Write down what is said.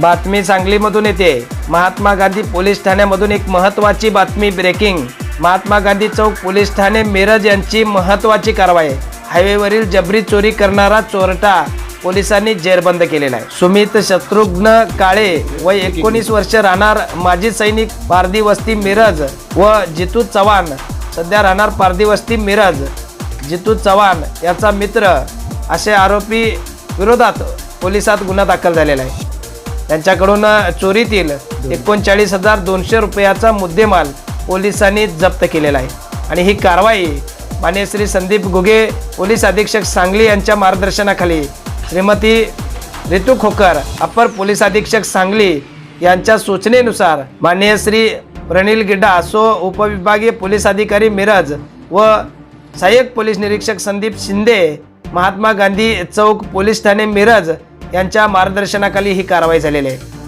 बातमी सांगलीमधून येते. महात्मा गांधी पोलीस ठाण्यामधून एक महत्त्वाची बातमी ब्रेकिंग महात्मा गांधी चौक पोलीस ठाणे मिरज यांची महत्त्वाची कारवाई. हायवेवरील जबरी चोरी करणारा चोरटा पोलिसांनी जेरबंद केलेला आहे. सुमित शत्रुघ्न काळे व एकोणीस वर्ष राहणार माजी सैनिक पारदी वस्ती मिरज व जितू चव्हाण सध्या राहणार पारदी वस्ती मिरज. जितू चव्हाण याचा मित्र असे आरोपी विरोधात पोलिसात गुन्हा दाखल झालेला आहे. त्यांच्याकडून चोरीतील एकोणचाळीस हजार दोनशे रुपयाचा मुद्देमाल पोलिसांनी जप्त केलेला आहे. आणि ही कारवाई मान्य श्री संदीप घुगे पोलीस अधीक्षक सांगली यांच्या मार्गदर्शनाखाली श्रीमती रितू खोकर अप्पर पोलीस अधीक्षक सांगली यांच्या सूचनेनुसार माननीय श्री प्रणिल गिड्डा असो उपविभागीय पोलीस अधिकारी मिरज व सहाय्यक पोलीस निरीक्षक संदीप शिंदे महात्मा गांधी चौक पोलीस ठाणे मिरज यांच्या मार्गदर्शनाखाली ही कारवाई झालेली आहे.